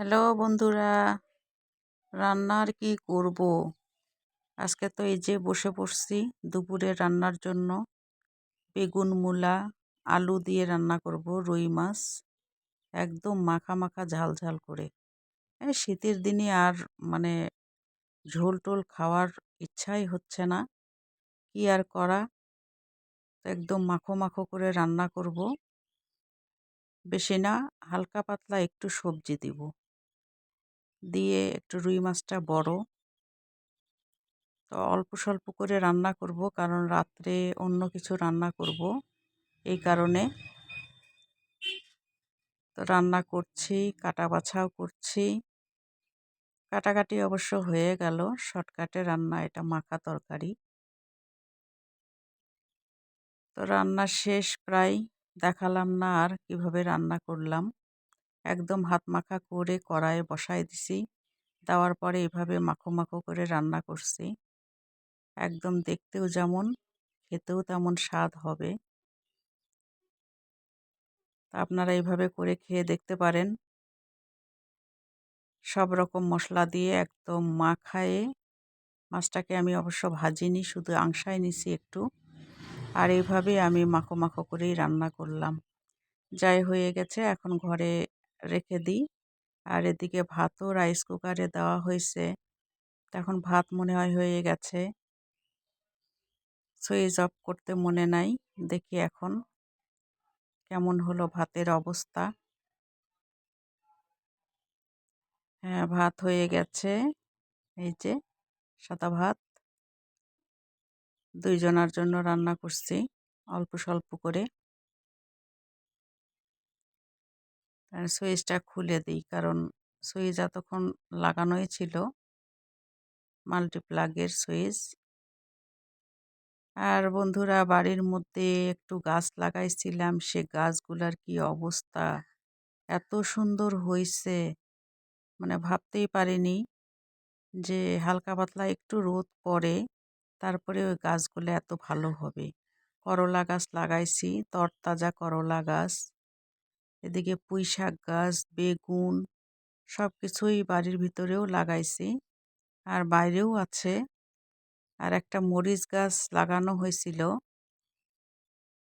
Hello বন্ধুরা রান্নার কি করব? আজকে তো এই যে বসে পড়ছি দুপুরে রান্নার জন্য। বেগুন, মূলা, আলু দিয়ে রান্না করব, রুই মাছ, একদম মাখা মাখা ঝাল ঝাল করে। এই শীতের দিনে আর মানে ঝোল টোল খাওয়ার ইচ্ছাই হচ্ছে না। কি আর করা? একদম মাখো মাখো করে রান্না করব। বেশি না, হালকা পাতলা একটু সবজি দিব। দিয়ে একটু রুই মাছটা বড়। তো অল্প স্বল্প করে রান্না করব, কারণ রাত্রে অন্য কিছু রান্না করব এই কারণে। তো রান্না করছি, কাটা বাছাও করছি। কাটাকাটি অবশ্য হয়ে গেল, শর্টকাটে রান্না, এটা মাখা তরকারি। তো রান্না শেষ প্রায়, দেখালাম না আর কীভাবে রান্না করলাম। একদম হাত মাখা করে কড়াইয়ে বসায় দিছি। দেওয়ার পরে এভাবে মাখো মাখো করে রান্না করছি। একদম দেখতেও যেমন, খেতেও তেমন স্বাদ হবে। আপনারা এইভাবে করে খেয়ে দেখতে পারেন। সব রকম মশলা দিয়ে একদম মাখায়ে, মাছটাকে আমি অবশ্য ভাজিনি, শুধু আংশায় নিছি একটু। আর এইভাবে আমি মাখো মাখো করেই রান্না করলাম। যাই হয়ে গেছে, এখন ঘরে রেখে দিই। আর এদিকে ভাতও রাইস কুকারে দেওয়া হয়েছে এখন ভাত মনে হয় হয়ে গেছে। সুইচ অফ করতে মনে নাই। দেখি এখন কেমন হলো ভাতের অবস্থা। হ্যাঁ ভাত হয়ে গেছে। এই যে সাদা ভাত। দুইজনার জন্য রান্না করছি, অল্প স্বল্প করে। সুইচটা খুলে দিই। কারণ সুইচ এতক্ষণ লাগানোই ছিল। মাল্টিপ্লাগের সুইচ। আর বন্ধুরা, বাড়ির মধ্যে একটু গাছ লাগাইছিলাম। সে গাছগুলার কি অবস্থা? এত সুন্দর হয়েছে মানে ভাবতেই পারিনি যে হালকা পাতলা একটু রোদ পড়ে, তারপরে ওই গাছগুলো এত ভালো হবে। করলা গাছ লাগাইছি, তরতাজা করলা গাছ। এদিকে পুঁই শাক, গাছ, বেগুন সব কিছুই বাড়ির ভিতরেও লাগাইছি। আর বাইরেও আছে। আর একটা মরিচ গাছ লাগানো হয়েছিল।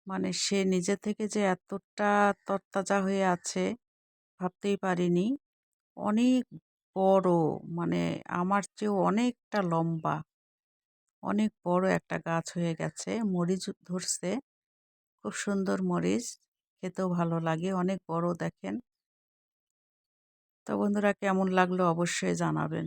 মানে সে নিজে থেকে যে এতটা তরতাজা হয়ে আছে ভাবতেই পারিনি। অনেক বড় মানে আমার চেয়েও অনেকটা লম্বা, অনেক বড় একটা গাছ হয়ে গেছে। মরিচ ধরছে, খুব সুন্দর মরিচ। খেতেও ভালো লাগে অনেক বড় দেখেন। তো বন্ধুরা কেমন লাগল অবশ্যই জানাবেন।